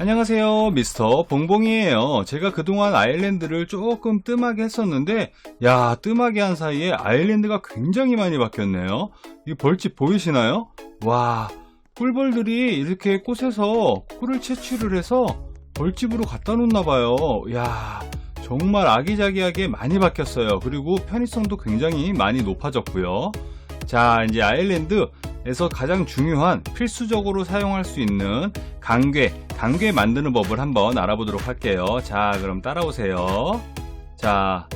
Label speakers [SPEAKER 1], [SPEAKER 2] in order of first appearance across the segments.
[SPEAKER 1] 안녕하세요 미스터 봉봉이에요. 제가 그동안 아일랜드를 조금 뜸하게 했었는데 야 뜸하게 한 사이에 아일랜드가 굉장히 많이 바뀌었네요. 이 벌집 보이시나요? 와 꿀벌들이 이렇게 꽃에서 꿀을 채취를 해서 벌집으로 갖다 놓나봐요. 야 정말 아기자기하게 많이 바뀌었어요. 그리고 편의성도 굉장히 많이 높아졌고요. 자 이제 아일랜드 에서 가장 중요한 필수적으로 사용할 수 있는 강괴 강괴 만드는 법을 한번 알아보도록 할게요. 자, 그럼 따라오세요. 자,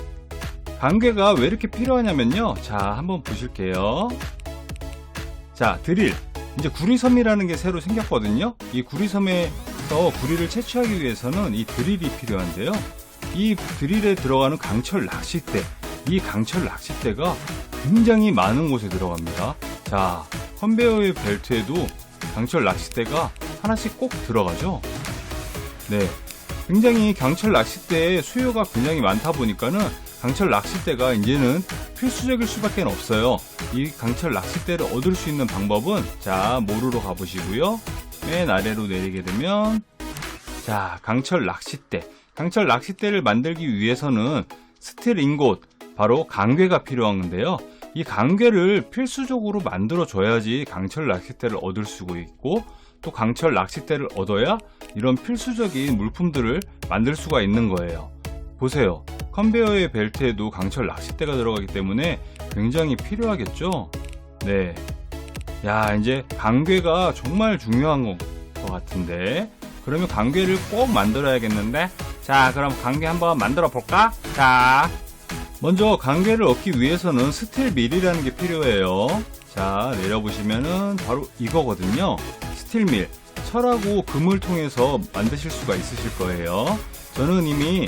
[SPEAKER 1] 강괴가 왜 이렇게 필요하냐면요. 자, 한번 보실게요. 자, 드릴. 이제 구리섬이라는 게 새로 생겼거든요. 이 구리섬에서 구리를 채취하기 위해서는 이 드릴이 필요한데요. 이 드릴에 들어가는 강철 낚싯대. 이 강철 낚싯대가 굉장히 많은 곳에 들어갑니다. 자, 컨베어의 벨트에도 강철 낚싯대가 하나씩 꼭 들어가죠. 네. 굉장히 강철 낚싯대의 수요가 굉장히 많다 보니까는 강철 낚싯대가 이제는 필수적일 수밖에 없어요. 이 강철 낚싯대를 얻을 수 있는 방법은 자, 모르로 가보시고요. 맨 아래로 내리게 되면 자, 강철 낚싯대. 강철 낚싯대를 만들기 위해서는 스틸 인곳, 바로 강괴가 필요한 건데요. 이 강괴를 필수적으로 만들어 줘야지 강철 낚싯대를 얻을 수 있고 또 강철 낚싯대를 얻어야 이런 필수적인 물품들을 만들 수가 있는 거예요. 보세요. 컨베어의 벨트에도 강철 낚싯대가 들어가기 때문에 굉장히 필요하겠죠? 네. 야, 이제 강괴가 정말 중요한 것 같은데. 그러면 강괴를 꼭 만들어야겠는데? 자, 그럼 강괴 한번 만들어 볼까? 자. 먼저 강괴를 얻기 위해서는 스틸 밀이라는 게 필요해요. 자, 내려보시면은 바로 이거거든요. 스틸 밀. 철하고 금을 통해서 만드실 수가 있으실 거예요. 저는 이미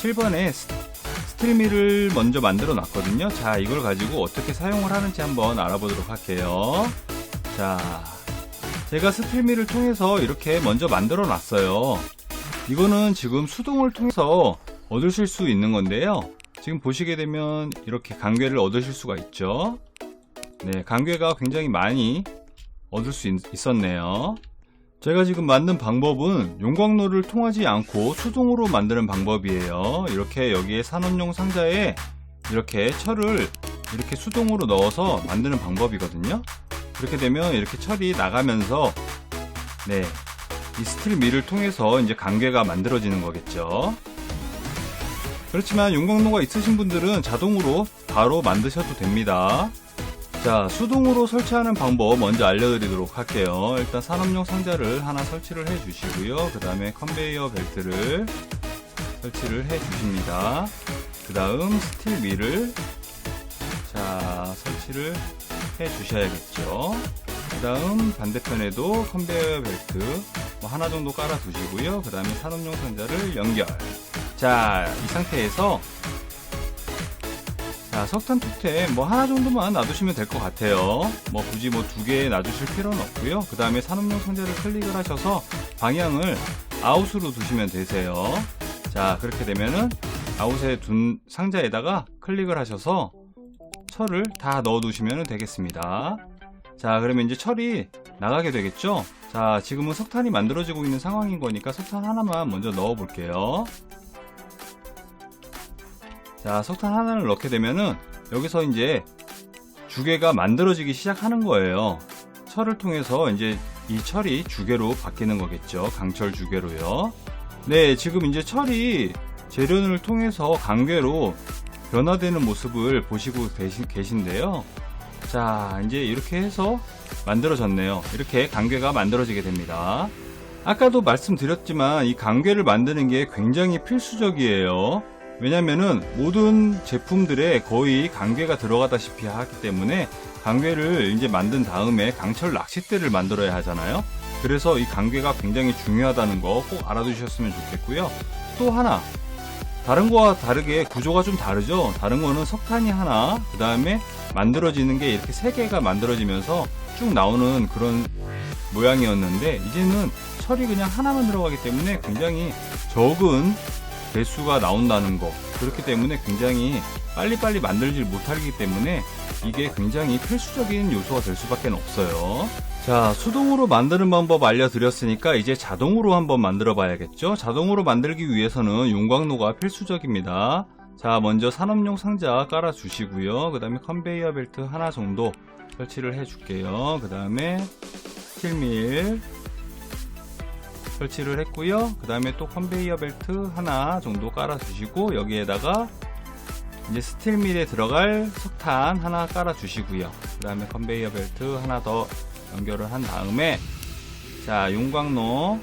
[SPEAKER 1] 7번에 스틸 밀을 먼저 만들어 놨거든요. 자, 이걸 가지고 어떻게 사용을 하는지 한번 알아보도록 할게요. 자, 제가 스틸 밀을 통해서 이렇게 먼저 만들어 놨어요. 이거는 지금 수동을 통해서 얻으실 수 있는 건데요. 지금 보시게 되면 이렇게 강괴를 얻으실 수가 있죠. 네, 강괴가 굉장히 많이 얻을 수 있, 었네요 제가 지금 만든 방법은 용광로를 통하지 않고 수동으로 만드는 방법이에요. 이렇게 여기에 산업용 상자에 이렇게 철을 이렇게 수동으로 넣어서 만드는 방법이거든요. 그렇게 되면 이렇게 철이 나가면서 네, 이 스틸 밀을 통해서 이제 강괴가 만들어지는 거겠죠. 그렇지만 용광로가 있으신 분들은 자동으로 바로 만드셔도 됩니다. 자, 수동으로 설치하는 방법 먼저 알려드리도록 할게요. 일단 산업용 상자를 하나 설치를 해 주시고요. 그 다음에 컨베이어 벨트를 설치를 해 주십니다. 그 다음 스틸 밀을 자, 설치를 해 주셔야겠죠. 그 다음 반대편에도 컨베이어 벨트 뭐 하나 정도 깔아 두시고요. 그 다음에 산업용 상자를 연결. 자, 이 상태에서 자, 석탄 톱템 뭐 하나 정도만 놔두시면 될 것 같아요. 뭐 굳이 뭐 두 개 놔두실 필요는 없고요. 그 다음에 산업용 상자를 클릭을 하셔서 방향을 아웃으로 두시면 되세요. 자, 그렇게 되면은 아웃에 둔 상자에다가 클릭을 하셔서 철을 다 넣어 두시면 되겠습니다. 자, 그러면 이제 철이 나가게 되겠죠? 자, 지금은 석탄이 만들어지고 있는 상황인 거니까 석탄 하나만 먼저 넣어 볼게요. 자, 석탄 하나를 넣게 되면은 여기서 이제 주개가 만들어지기 시작하는 거예요. 철을 통해서 이제 이 철이 주개로 바뀌는 거겠죠. 강철 주개로요. 네, 지금 이제 철이 재련을 통해서 강괴로 변화되는 모습을 보시고 계신데요. 자, 이제 이렇게 해서 만들어졌네요. 이렇게 강괴가 만들어지게 됩니다. 아까도 말씀드렸지만 이 강괴를 만드는 게 굉장히 필수적이에요. 왜냐면은 모든 제품들에 거의 강괴가 들어가다시피 하기 때문에 강괴를 이제 만든 다음에 강철 낚싯대를 만들어야 하잖아요. 그래서 이 강괴가 굉장히 중요하다는 거 꼭 알아두셨으면 좋겠고요. 또 하나 다른 거와 다르게 구조가 좀 다르죠. 다른 거는 석탄이 하나, 그 다음에 만들어지는 게 이렇게 세 개가 만들어지면서 쭉 나오는 그런 모양이었는데 이제는 철이 그냥 하나만 들어가기 때문에 굉장히 적은 개수가 나온다는 거 그렇기 때문에 굉장히 빨리빨리 만들질 못하기 때문에 이게 굉장히 필수적인 요소가 될 수밖에 없어요. 자, 수동으로 만드는 방법 알려드렸으니까 이제 자동으로 한번 만들어 봐야겠죠? 자동으로 만들기 위해서는 용광로가 필수적입니다. 자, 먼저 산업용 상자 깔아 주시고요. 그 다음에 컨베이어 벨트 하나 정도 설치를 해 줄게요. 그 다음에 스틸밀 설치를 했고요. 그 다음에 또 컨베이어 벨트 하나 정도 깔아 주시고 여기에다가 이제 스틸밀에 들어갈 석탄 하나 깔아 주시고요. 그 다음에 컨베이어 벨트 하나 더 연결을 한 다음에 자 용광로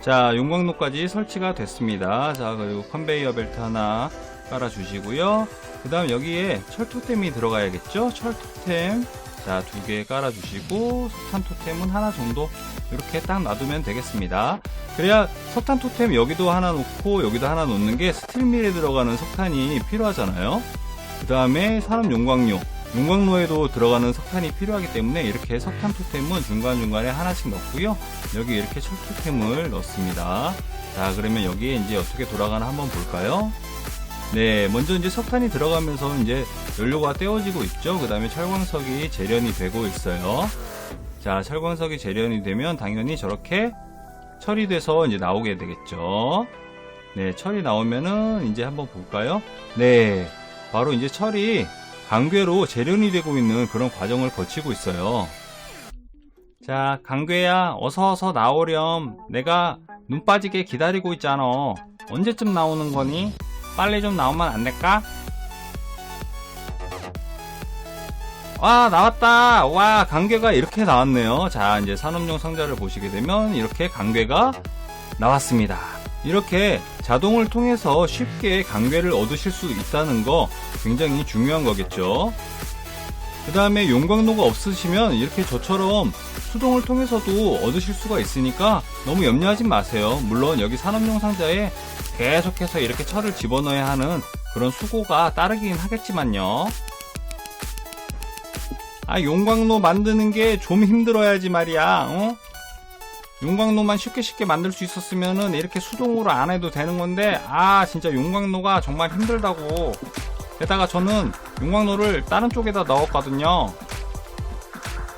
[SPEAKER 1] 자 용광로까지 설치가 됐습니다. 자 그리고 컨베이어 벨트 하나 깔아 주시고요. 그 다음 여기에 철토템이 들어가야겠죠? 철토템 자 두 개 깔아 주시고 석탄 토템은 하나 정도 이렇게 딱 놔두면 되겠습니다. 그래야 석탄 토템 여기도 하나 놓고 여기도 하나 놓는 게 스틸밀에 들어가는 석탄이 필요하잖아요. 그 다음에 산업 용광로 용광로에도 들어가는 석탄이 필요하기 때문에 이렇게 석탄 토템은 중간중간에 하나씩 넣고요. 여기 이렇게 철 토템을 넣습니다. 자, 그러면 여기에 이제 어떻게 돌아가나 한번 볼까요? 네, 먼저 이제 석탄이 들어가면서 이제 연료가 떼어지고 있죠. 그 다음에 철광석이 재련이 되고 있어요. 자, 철광석이 재련이 되면 당연히 저렇게 철이 돼서 이제 나오게 되겠죠. 네, 철이 나오면은 이제 한번 볼까요? 네, 바로 이제 철이 강괴로 재련이 되고 있는 그런 과정을 거치고 있어요. 자, 강괴야, 어서 어서 나오렴. 내가 눈 빠지게 기다리고 있잖아. 언제쯤 나오는 거니? 빨리 좀 나오면 안 될까? 와, 나왔다! 와, 강괴가 이렇게 나왔네요. 자, 이제 산업용 상자를 보시게 되면 이렇게 강괴가 나왔습니다. 이렇게 자동을 통해서 쉽게 강괴를 얻으실 수 있다는 거 굉장히 중요한 거겠죠. 그 다음에 용광로가 없으시면 이렇게 저처럼 수동을 통해서도 얻으실 수가 있으니까 너무 염려하지 마세요. 물론 여기 산업용 상자에 계속해서 이렇게 철을 집어넣어야 하는 그런 수고가 따르긴 하겠지만요. 아, 용광로 만드는 게 좀 힘들어야지 말이야, 어? 용광로만 쉽게 쉽게 만들 수 있었으면은 이렇게 수동으로 안 해도 되는 건데, 아, 진짜 용광로가 정말 힘들다고. 게다가 저는 용광로를 다른 쪽에다 넣었거든요.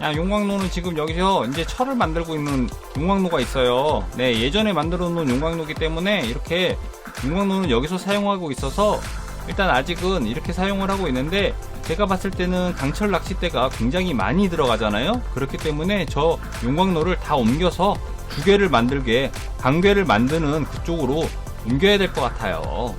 [SPEAKER 1] 야, 용광로는 지금 여기서 이제 철을 만들고 있는 용광로가 있어요. 네, 예전에 만들어 놓은 용광로기 때문에 이렇게 용광로는 여기서 사용하고 있어서 일단 아직은 이렇게 사용을 하고 있는데 제가 봤을 때는 강철 낚싯대가 굉장히 많이 들어가잖아요. 그렇기 때문에 저 용광로를 다 옮겨서 두 개를 만들게 강괴를 만드는 그쪽으로 옮겨야 될 것 같아요.